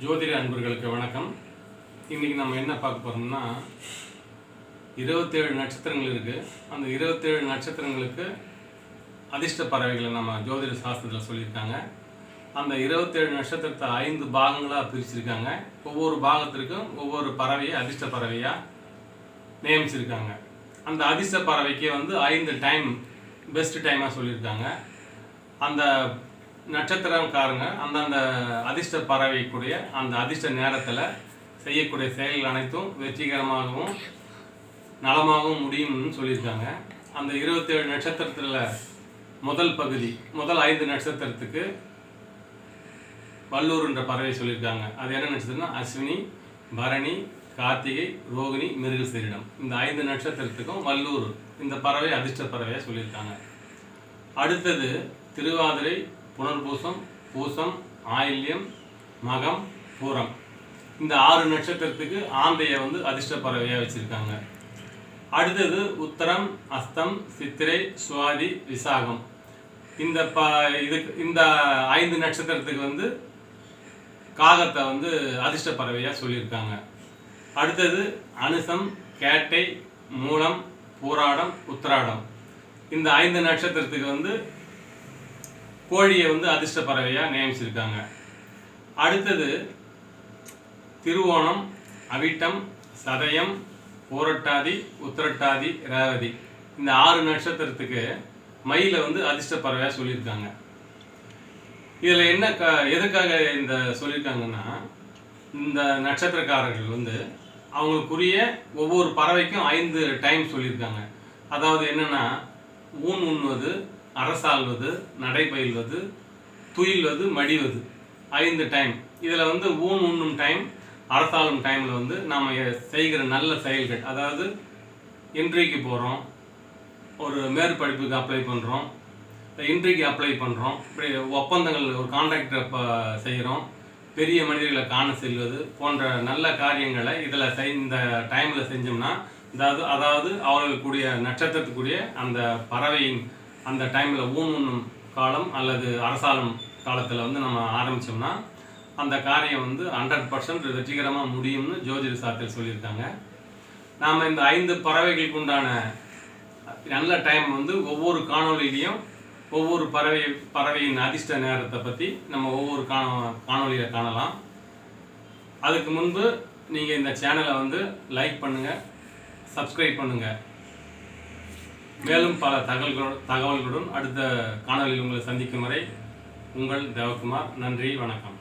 ஜோதிட அன்பர்களுக்கு வணக்கம். இன்றைக்கி நம்ம என்ன பார்க்க போகிறோம்னா இருபத்தேழு நட்சத்திரங்கள் இருக்குது அந்த இருபத்தேழு நட்சத்திரங்களுக்கு அதிர்ஷ்ட பறவைகளை நம்ம ஜோதிட சாஸ்திரத்தில் சொல்லியிருக்காங்க. அந்த இருபத்தேழு நட்சத்திரத்தை ஐந்து பாகங்களாக பிரிச்சிருக்காங்க. ஒவ்வொரு பாகத்திற்கும் ஒவ்வொரு பறவையை அதிர்ஷ்ட பறவையாக நியமிச்சிருக்காங்க. அந்த அதிர்ஷ்ட பறவைக்கு வந்து ஐந்து டைம் பெஸ்ட் டைமாக சொல்லியிருக்காங்க. அந்த நட்சத்திரக்காரங்க அந்தந்த அதிர்ஷ்ட பறவைக்குரிய அந்த அதிர்ஷ்ட நேரத்தில் செய்யக்கூடிய செயல்கள் அனைத்தும் வெற்றிகரமாகவும் நலமாகவும் முடியும்னு சொல்லியிருக்காங்க. அந்த இருபத்தேழு நட்சத்திரத்தில் முதல் பகுதி முதல் ஐந்து நட்சத்திரத்துக்கு வல்லூர்ன்ற பறவை சொல்லியிருக்காங்க. அது என்ன நட்சத்திரம்னா அஸ்வினி பரணி கார்த்திகை ரோகிணி மிருகசீரிடம் இந்த ஐந்து நட்சத்திரத்துக்கும் வல்லூர் இந்த பறவை அதிர்ஷ்ட பறவையாக சொல்லியிருக்காங்க. அடுத்தது திருவாதிரை புனர்பூசம் பூசம் ஆயில்யம் மகம் பூரம். இந்த ஆறு நட்சத்திரத்துக்கு ஆந்தையை வந்து அதிர்ஷ்ட பறவையாக வச்சுருக்காங்க. அடுத்தது உத்தரம் அஸ்தம் சித்திரை சுவாதி விசாகம். இந்த ப இதுக்கு இந்த ஐந்து நட்சத்திரத்துக்கு வந்து காகத்தை வந்து அதிர்ஷ்ட பறவையாக சொல்லியிருக்காங்க. அடுத்தது அனுசம் கேட்டை மூலம் பூராடம் உத்திராடம். இந்த ஐந்து நட்சத்திரத்துக்கு வந்து கோழியை வந்து அதிர்ஷ்ட பறவையாக நியமிச்சிருக்காங்க. அடுத்தது திருவோணம் அவிட்டம் சதயம் பூரட்டாதி உத்திரட்டாதி ரேவதி. இந்த ஆறு நட்சத்திரத்துக்கு மயிலை வந்து அதிர்ஷ்ட பறவையாக சொல்லியிருக்காங்க. இதில் என்ன க எதுக்காக இந்த சொல்லியிருக்காங்கன்னா இந்த நட்சத்திரக்காரர்கள் வந்து அவங்களுக்குரிய ஒவ்வொரு பறவைக்கும் ஐந்து டைம் சொல்லியிருக்காங்க. அதாவது என்னென்னா ஊன் உண்ணுவது அரசாள்வது நடைபயில்வது துயில்வது மடிவது. ஐந்து டைம் இதில் வந்து ஊன் உண்ணும் டைம் அரசாளும் டைமில் வந்து நாம் செய்கிற நல்ல செயல்கள். அதாவது இன்றைக்கு போகிறோம் ஒரு மேற்படிப்புக்கு அப்ளை பண்ணுறோம் இன்றைக்கு அப்ளை பண்ணுறோம் இப்படி ஒப்பந்தங்கள் ஒரு கான்ட்ராக்டை இப்போ செய்கிறோம் பெரிய மனிதர்களை காண செல்வது போன்ற நல்ல காரியங்களை இதில் செய் இந்த டைமில் செஞ்சோம்னா அதாவது அதாவது அவர்களுக்குரிய நட்சத்திரத்துக்குரிய அந்த பறவையின் அந்த டைமில் ஊன் காலம் அல்லது அரசாளும் காலத்தில் வந்து நம்ம ஆரம்பித்தோம்னா அந்த காரியம் வந்து ஹண்ட்ரட் பர்சன்ட் வெற்றிகரமாக முடியும்னு ஜோதிட சாத்தியில் சொல்லியிருக்காங்க. நாம் இந்த ஐந்து பறவைகளுக்கு உண்டான நல்ல டைம் வந்து ஒவ்வொரு காணொலியிலையும் ஒவ்வொரு பறவை பறவையின் அதிர்ஷ்ட நேரத்தை பற்றி நம்ம ஒவ்வொரு காண காணொலியில் காணலாம். அதுக்கு முன்பு நீங்கள் இந்த சேனலை வந்து லைக் பண்ணுங்கள் சப்ஸ்கிரைப் பண்ணுங்கள் மேலும் பல தகவல்களுடன் தகவல்களுடன் அடுத்த காணொலியில் உங்களை சந்திக்கும் வரை உங்கள் தேவகுமார். நன்றி வணக்கம்.